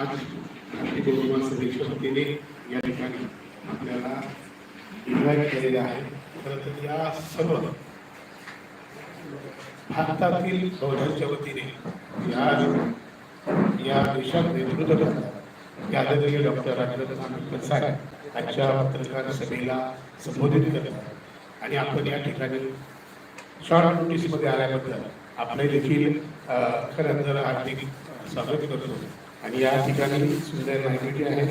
आज भारतीय बहुमान सभेच्या वतीने या ठिकाणी आपल्याला इन्व्हाइट केलेले आहे. खरं तर या सर्व भारतातील बौद्धांच्या वतीने या या देशात नेतृत्व करतात या आदरणीय डॉक्टर राजरत्न आंबेडकर साहेब आजच्या पत्रकार सभेला संबोधित करतात आणि आपण या ठिकाणी शॉर्ट नोटीसमध्ये आल्याबद्दल आपले देखील खरं तर हार्दिक स्वागत करतो. आणि या ठिकाणी सुंदर माहिती आहे.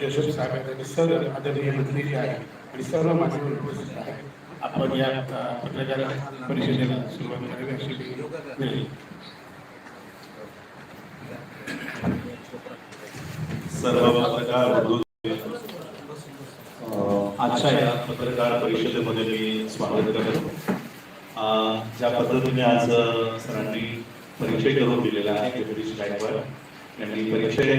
जयशोक साहेब आहेत आणि सर्व आदरणीय मंत्री जे आहे आणि सर्व मान्यवर उपस्थित आहे. आपण या पत्रकार परिषदेला सुरुवात करावी अशी विनंती. सर्व पत्रकार आजच्या या पत्रकार परिषदेमध्ये मी स्वागत करतो. ज्या पद्धतीने आज सरांनी परिचय करून दिलेला आहे गायकवाड त्यांनी परिचय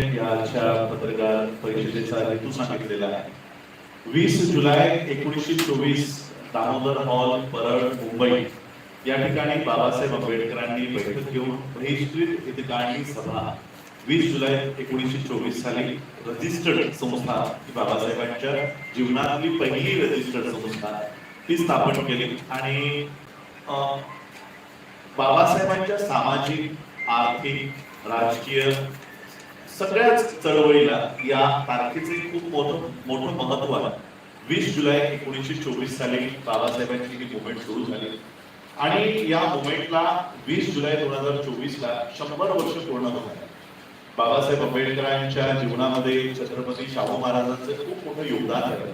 पत्रकार परिषदेचा हेतू सांगितलेला आहे. वीस जुलै एकोणीसशे चोवीस दामोदर हॉल परळ मुंबई. या ठिकाणी बाबासाहेब आंबेडकरांनी बैठक घेऊन बहिष्कृत हितकांनी सभा वीस जुलै एकोणीसशे चोवीस साली रजिस्टर्ड संस्था ही बाबासाहेबांच्या जीवनातली पहिली रजिस्टर्ड संस्था ती स्थापन केली. आणि बाबासाहेबांच्या सामाजिक आर्थिक राजकीय सगळ्याच चळवळीला या तारखेचे खूप मोठं मोठं महत्त्व आहे. वीस जुलै एकोणीसशे चोवीस साली बाबासाहेबांची ही मुवमेंट सुरू झाली. आणि या मुवमेंटला वीस जुलै दोन हजार चोवीस ला शंभर वर्ष पूर्ण होत आहे बाबासाहेब आंबेडकरांच्या जीवनामध्ये छत्रपती शाहू महाराजांचं खूप मोठं योगदान आहे.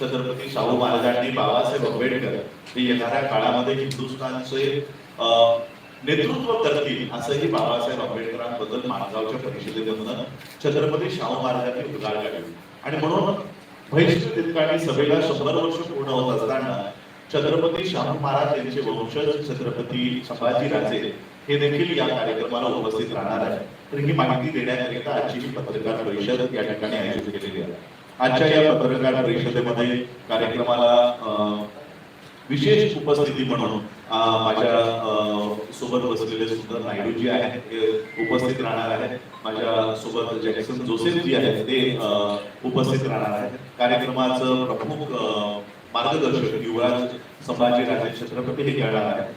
छत्रपती शाहू महाराजांनी बाबासाहेब आंबेडकर हे येणाऱ्या काळामध्ये हिंदुस्थानचे नेतृत्व करतील असंही बाबासाहेब आंबेडकरांबद्दल माणगावच्या परिषदेमधनं छत्रपती शाहू महाराजांनी उदार काढली. आणि म्हणून बहिष्कृत तितकाणी सभेला शंभर वर्ष पूर्ण होत असताना छत्रपती शाहू महाराज यांचे वंशज छत्रपती संभाजी राजे हे देखील या कार्यक्रमाला उपस्थित राहणार आहे तर ही माहिती देण्याकरिता आजची ही पत्रकार परिषद या ठिकाणी आयोजित केलेली आहे. आजच्या या पत्रकार परिषदेमध्ये कार्यक्रमाला विशेष उपस्थिती म्हणून माझ्या सोबत बसलेले सुंदर नायडू जी आहेत उपस्थित राहणार आहेत. माझ्या सोबत जॅक्सन जोसेफ जी आहेत ते उपस्थित राहणार आहेत. कार्यक्रमाचं प्रमुख मार्गदर्शक युवराज संभाजीराजे छत्रपती हे येणार आहेत.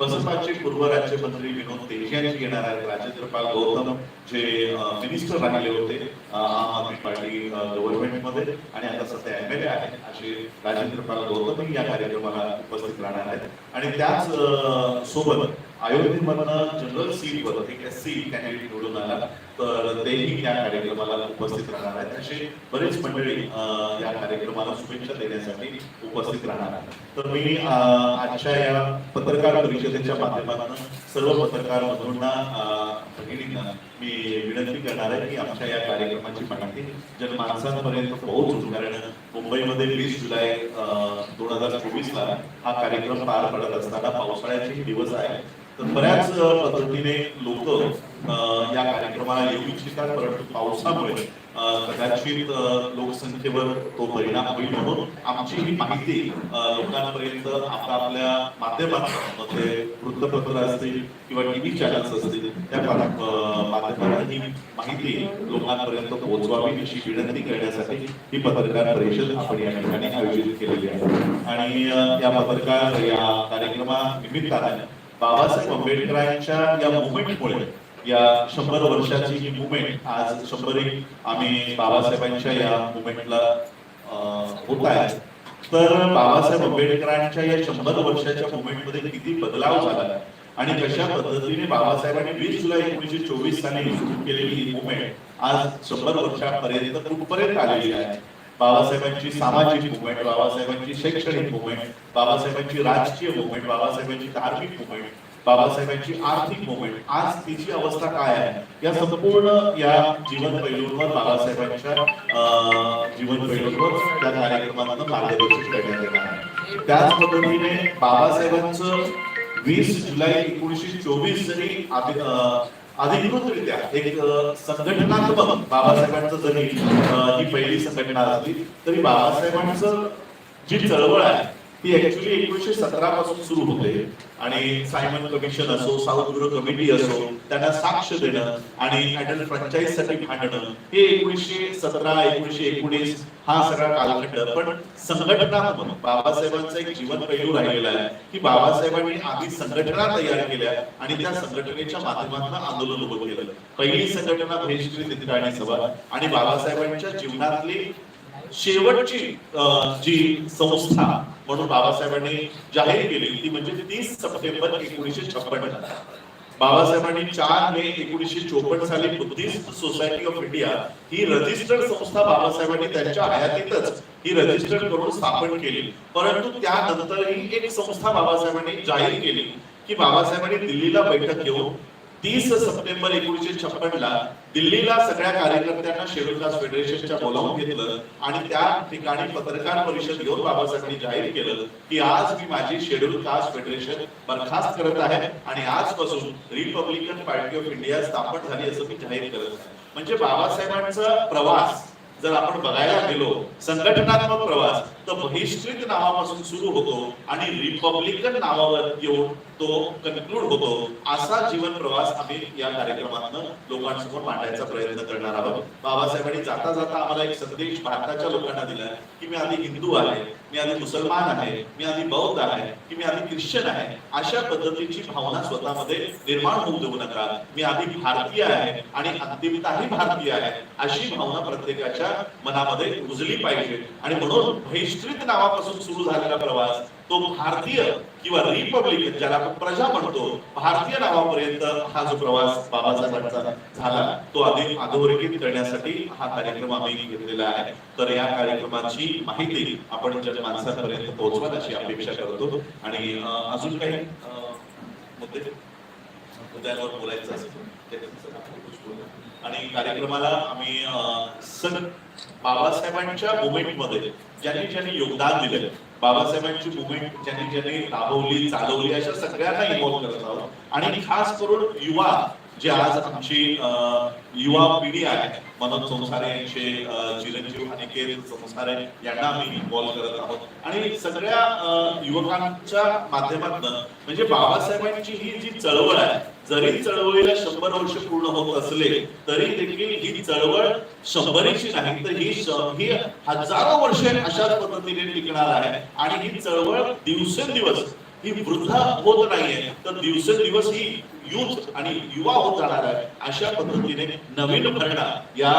बसपाचे पूर्व राज्यमंत्री विनोद तेजयाजी येणार आहेत. राजेंद्र पाल गौतम जे मिनिस्टर राहिले होते आम आदमी पार्टी गव्हर्नमेंटमध्ये आणि आता सध्या एम एल ए आहेत असे राजेंद्र पाल या कार्यक्रमाला उपस्थित राहणार आहेत. आणि त्याच सोबत अयोध्येमधनं जनरल सीटवर एक एस सी कॅन्डिडेट निवडून आला. तर तेही या कार्यक्रमाला उपस्थित राहणार आहेत. असे बरेच मंडळी या कार्यक्रमाला शुभेच्छा देण्यासाठी उपस्थित राहणार आहेत. तर मी आजच्या या पत्रकार परिषदेच्या माध्यमातून सर्व पत्रकार बंधूंना भगिनींना मी विनंती करणार आहे की आमच्या या कार्यक्रमाची माहिती जनमानसांपर्यंत पोहोचून कारण मुंबईमध्ये वीस जुलै दोन हजार चोवीसला हा कार्यक्रम पार पडत असताना पावसाळ्याचे दिवस आहे तर बऱ्याच पद्धतीने लोक या कार्यक्रमाला येऊ इच्छितात परंतु पावसामुळे कदाचित लोकसंख्येवर तो परिणाम होईल. म्हणून आमची ही माहिती लोकांपर्यंत आपापल्या माध्यमांमध्ये म्हणजे वृत्तपत्र असतील किंवा टीव्ही चॅनल्स असतील त्या माध्यमातून ही माहिती लोकांपर्यंत पोहोचवावी अशी विनंती करण्यासाठी ही पत्रकार परिषद आपण या ठिकाणी आयोजित केलेली आहे. आणि या पत्रकार या कार्यक्रमा निमित्ताने बाबासाहेब आंबेडकरांच्या या मुवमेंटमुळे या शंभर वर्षाची ही मुवमेंट आज शंभर एक आम्ही बाबासाहेबांच्या या मुवमेंटला होत आहे. तर बाबासाहेब आंबेडकरांच्या या शंभर वर्षाच्या मुवमेंटमध्ये किती बदलाव झाला आणि कशा पद्धतीने बाबासाहेबांनी वीस जुलै एकोणीसशे चोवीस साली सुरू केलेली ही मुवमेंट आज शंभर वर्षापर्यंत कुठपर्यंत आलेली आहे? बाबासाहेबांची सामाजिक मुवमेंट बाबासाहेबांची शैक्षणिक मुवमेंट बाबासाहेबांची राजकीय मुवमेंट बाबासाहेबांची धार्मिक मुवमेंट बाबासाहेबांची आर्थिक मुवमेंट आज तिची अवस्था काय आहे? या संपूर्ण या जीवन पैलूंवर बाबासाहेबांच्या जीवन पैलूंवर त्या कार्यक्रमातून मार्गदर्शन करण्यात येणार आहे. त्याच पद्धतीने बाबासाहेबांचं वीस जुलै एकोणीसशे चोवीस जरी अधिकृतरित्या एक संघटनात्मक बाबासाहेबांचं जरी ही पहिली संघटना असली तरी बाबासाहेबांचं जी चळवळ आहे ती ऍक्च्युली एकोणीशे सतरा पासून सुरू होते. आणि सायमन कमिशन असो साऊथ ब्युरो कमिटी असो त्यांना साक्ष देणं आणि अडल्ट फ्रँचाईजसाठी भांडणं हे एकोणीशे सतरा एकोणीशे एकोणीस हा सगळा कालखंड. पण संघटनात्मक बाबासाहेबांचा एक जीवन पैलू राहिलेला आहे की बाबासाहेबांनी आधी संघटना तयार केल्या आणि त्या संघटनेच्या माध्यमातून आंदोलन उभं केलं. पहिली संघटना बहिष्कृत हितकाणी सभा आणि बाबासाहेबांच्या जीवनातली शेवटची जी संस्था म्हणून बाबासाहेबांनी जाहीर केली म्हणजे ती म्हणजे तीस सप्टेंबर एकोणीसशे छप्पन बाबासाहेबांनी चार मे एकोणीसशे चोपन्न साली बुद्धिस्ट सोसायटी ऑफ इंडिया ही रजिस्टर्ड संस्था बाबासाहेबांनी त्यांच्या हयातीतच ही रजिस्टर्ड करून स्थापन केली. परंतु त्यानंतरही एक संस्था बाबासाहेबांनी जाहीर केली की बाबासाहेबांनी दिल्लीला बैठक घेऊन तीस सप्टेंबर एकोणीशे छप्पन ला दिल्लीला सगळ्या कार्यकर्त्यांना शेड्यूल कास्ट फेडरेशनच्या बोलावून घेतलं आणि त्या ठिकाणी पत्रकार परिषद घेऊन बाबासाहेबांनी जाहीर केलं की आज मी माझी शेड्यूल कास्ट फेडरेशन बरखास्त करत आहे आणि आजपासून रिपब्लिकन पार्टी ऑफ इंडिया स्थापन झाली असं मी जाहीर करत आहे. म्हणजे बाबासाहेबांचा प्रवास जर आपण बघायला गेलो संघटनात्मक प्रवास तर बहिष्कृत नावापासून सुरू होतो आणि रिपब्लिकन नावावर येऊन तो कन्क्लूड होतो. असा जीवन प्रवास आम्ही या कार्यक्रमातून लोकांसमोर मांडायचा प्रयत्न करणार आहोत. बाबासाहेबांनी जाता जाता आम्हाला एक संदेश भारताच्या लोकांना दिला की मी आधी हिंदू आहे मी आधी मुसलमान आहे मी आधी बौद्ध आहे की मी आधी ख्रिश्चन आहे अशा पद्धतीची भावना स्वतःमध्ये निर्माण होऊ देऊ नका. मी आधी भारतीय आहे आणि अंतिमताही भारतीय आहे अशी भावना प्रत्येकाच्या मनामध्ये रुजली पाहिजे. आणि म्हणून मिश्रित नावापासून सुरू झालेला प्रवास तो भारतीय किंवा रिपब्लिक ज्याला आपण प्रजा म्हणतो भारतीय नावापर्यंत हा जो प्रवास बाबासाहेबांचा झाला तो अधिक अधोरेखित करण्यासाठी हा कार्यक्रम आम्ही घेतलेला आहे. तर या कार्यक्रमाची माहिती आपण जनमानसापर्यंत पोहोचवाल अशी अपेक्षा करतो. आणि अजून काही मुद्दे? मुद्द्यांवर बोलायचं असतो आणि कार्यक्रमाला आम्ही सर बाबासाहेबांच्या मुवमेंटमध्ये ज्यांनी ज्यांनी योगदान दिलेलं बाबासाहेबांची मुवमेंट ज्यांनी ज्यांनी राबवली चालवली अशा सगळ्यांना इन्व्हॉल्व्ह करत आहोत. आणि खास करून युवा जे आज आमची युवा पिढी आहे मनोज संसारे यांचे चिरंजीव अनिकेत संसारे यांना आम्ही इन्व्हॉल्व करत आहोत. आणि सगळ्या युवकांच्या माध्यमातून म्हणजे बाबासाहेबांची ही जी चळवळ आहे जरी चळवळीला शंभर वर्ष पूर्ण होत असले तरी देखील ही चळवळ शंभरीची नाही तर ही ही हजारो वर्षे अशाच पद्धतीने टिकणार आहे. आणि ही चळवळ दिवसेंदिवस ही वृद्ध होत नाहीये. तर दिवसेंदिवस ही युथ आणि युवा होत जाणार आहे. अशा पद्धतीने नवीन भरणा या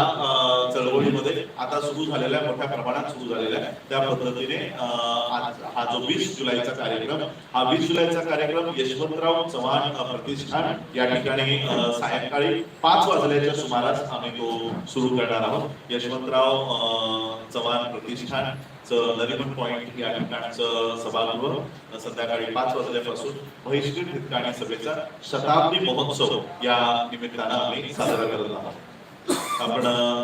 चळवळीमध्ये आता सुरू झालेल्या आहे, मोठ्या प्रमाणात सुरू झालेला आहे त्या पद्धतीने हा जो वीस जुलैचा कार्यक्रम हा वीस जुलैचा कार्यक्रम यशवंतराव चव्हाण प्रतिष्ठान या ठिकाणी सायंकाळी पाच वाजल्याच्या सुमारास आम्ही तो सुरू करणार आहोत. यशवंतराव सभान प्रतिष्ठानचं नरिमन पॉईंट या ठिकाणचं सभागृह. संध्याकाळी पाच वाजल्यापासून बहिष्कृत ठिकाणी सभेचा शताब्दी महोत्सव या निमित्तानं आम्ही साजरा करत आहोत. आपण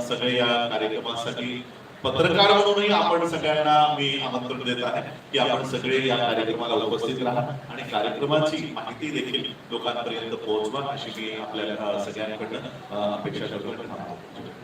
सगळे या कार्यक्रमासाठी पत्रकार म्हणूनही आपण सगळ्यांना मी आमंत्रण देत आहे की आपण सगळे या कार्यक्रमाला उपस्थित राहा आणि कार्यक्रमाची माहिती देखील लोकांपर्यंत पोहोचवा अशी मी आपल्या सगळ्यांकडनं अपेक्षा करतो.